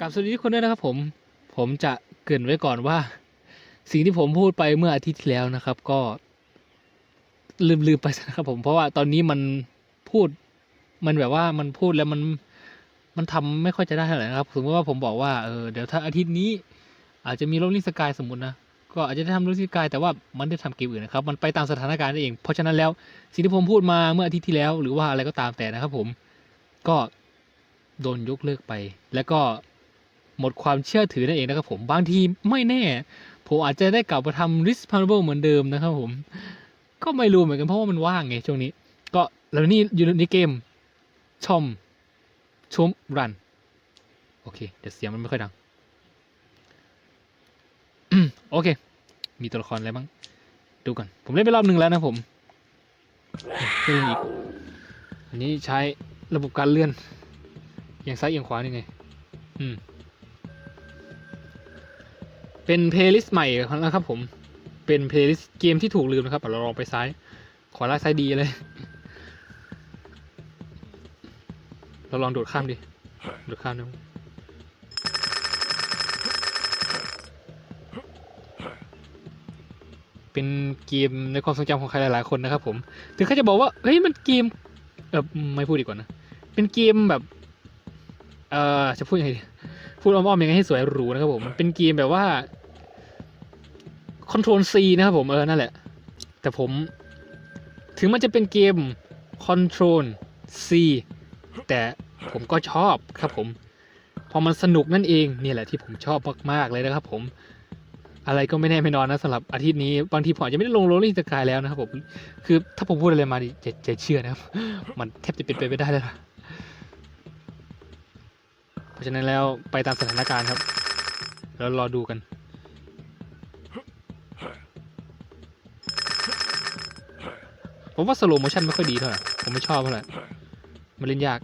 กับสวัสดีทุกคนด้วยนะครับผม ผมจะเกริ่นไว้ก่อนว่า สิ่งที่ผมพูดไปเมื่ออาทิตย์ที่แล้วนะครับ ก็ลืมลืมไปนะครับผมเพราะว่าตอนนี้มันพูดมันแบบว่ามันพูดแล้วมันมันทำไม่ค่อยจะได้เท่าไหร่นะครับ สมมติว่าผมบอกว่าเออเดี๋ยวถ้าอาทิตย์นี้ อาจจะมีโรลลิ่งสกายสมมตินะก็อาจจะได้ทำโรลลิ่งสกายแต่ว่ามันได้ทำเกมอื่นนะครับ มันไปตามสถานการณ์นั่นเอง เพราะฉะนั้นแล้วสิ่งที่ผมพูดมาเมื่ออาทิตย์ที่แล้ว หรือว่าอะไรก็ตามแต่นะครับ ผมก็โดนยกเลิกไป แล้วก็ หมดความเชื่อถือนั่นเองนะครับผมบางทีไม่แน่ ผมอาจจะได้กลับมาทำ r i s p a n a b l e เหมือนเดิมนะครับผม ก็ไม่รู้เหมือนกันเพราะว่ามันว่างไงช่วงนี้ ก็แล้วนี่อยู่ในเกมชมชมรัน โอเค เดี๋ยวเสียงมันไม่ค่อยดังโอเค มีตัวละครอะไรบ้าง ดูก่อนผมเล่นไปรอบหนึ่งแล้วนะผมเล่นอีก อันนี้ใช้ระบบการเลื่อนเอียงซ้ายเอียงขวานี่ไง อืม เป็นเพลย์ลิสต์ใหม่นะครับผม เป็นเพลย์ลิสต์เกมที่ถูกลืมนะครับเราลองไปซ้ายขวาล่างซ้ายดีเลย เราลองโดดข้ามดิ โดดข้ามดูเป็นเกมในความทรงจำของใครหลายๆคนนะครับผม ถึงเขาจะบอกว่า เฮ้ย มันเกมเออไม่พูดดีกว่านะ เป็นเกมแบบ เอ่อจะพูดยังไงดีพูดอ้อมๆยังไงให้สวยหรูนะครับผม เป็นเกมแบบว่า Control C นะครับผมเออนั่นแหละ แต่ผม ถึงมันจะเป็นเกม Control C แต่ผมก็ชอบครับผม พอมันสนุกนั่นเองนี่แหละที่ผมชอบมากๆเลยนะครับ ผม อะไรก็ไม่แน่ไม่นอนนะสำหรับอาทิตย์นี้บางทีผมอาจจะไม่ได้ลงโรลลิ่งสกายแล้วนะครับผมคือถ้าผมพูดอะไรมาดิจะจะเชื่อนะครับ มันแทบจะเป็นไปไม่ได้แล้วนะเพราะฉะนั้นแล้วไปตามสถานการณ์ครับ แล้วรอดูกัน ผมว่าสโลโมชั่นไม่ค่อยดีเท่าไหร่ ผมไม่ชอบเท่าไหร่ มันเล่นยาก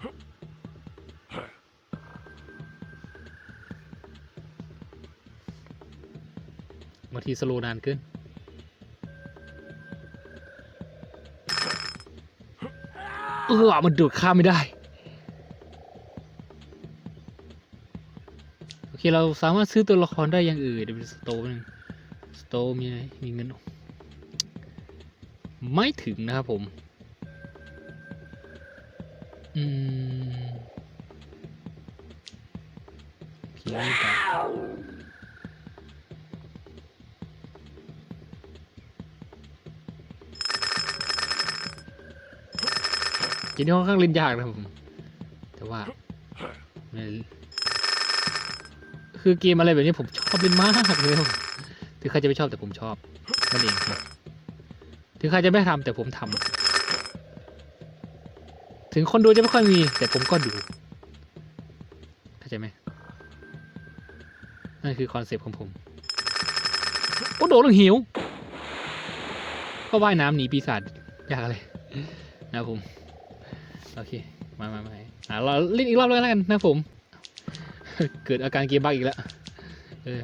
บางทีสโลนานเกินเออมันดูดข้ามไม่ได้ โอเค เราสามารถซื้อตัวละครได้อย่างอื่นเดี๋ยวเป็นสโตร์นึงสโตร์มีอะไรมีเงิน ไม่ถึงนะครับผม อืมพียงแต่เกมนี้ค่อนข้างเล่นยากนะครับผม แต่ว่า คือเกมอะไรแบบนี้ผมชอบเล่นมากเลยครับถึงใครจะไม่ชอบแต่ผมชอบนั่นเองครับ ถึงใครจะไม่ทำแต่ผมทำถึงคนดูจะไม่ค่อยมี แต่ผมก็ดูเข้าใจไหมนั่นคือคอนเซปต์ของผม โอ้โดดลงหิว ก็ว่ายน้ำหนีปีศาจยากอะไรนะผม โอเค มามามาอะเราเล่นอีกรอบแล้วกันนะผม เกิดอาการเกมบักอีกแล้ว เออ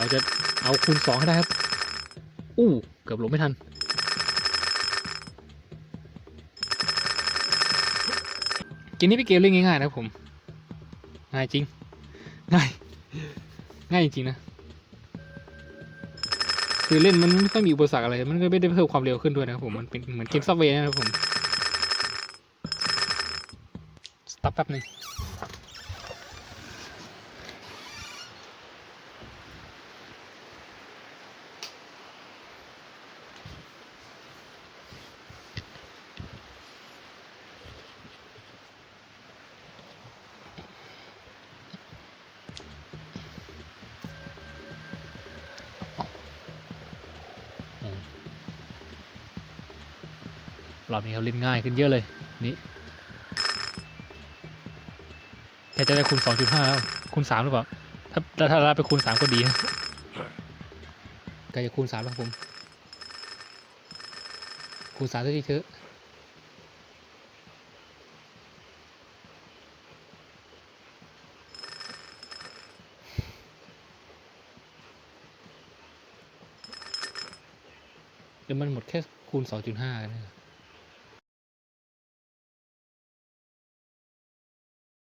เราจะเอาคูณสองให้ได้ครับ อู้เกือบหลบไม่ทันเกมนี้เป็นเกมเล่นง่ายๆนะผม ง่ายจริง ง่าย ง่ายจริงๆนะ คือเล่นมันไม่ค่อยมีอุปสรรคอะไร มันก็ไม่ได้เพิ่มความเร็วขึ้นด้วยนะครับผม มันเป็นเหมือนเกมซับเวย์นะครับผม สต็อปแป๊บหนึง รอบนี้เขาเล่นง่ายขึ้นเยอะเลยนี่แต่จะได้คูณสองจุแล้วคูณสามหรือเปล่า ถ้าถ้าเราไปคูณสามก็ดีนะใกล้จะคูณส3แล้วผม คูณ3ได้ดีเถอเดี๋ยวมันหมดแค่คูณ 2.5นะ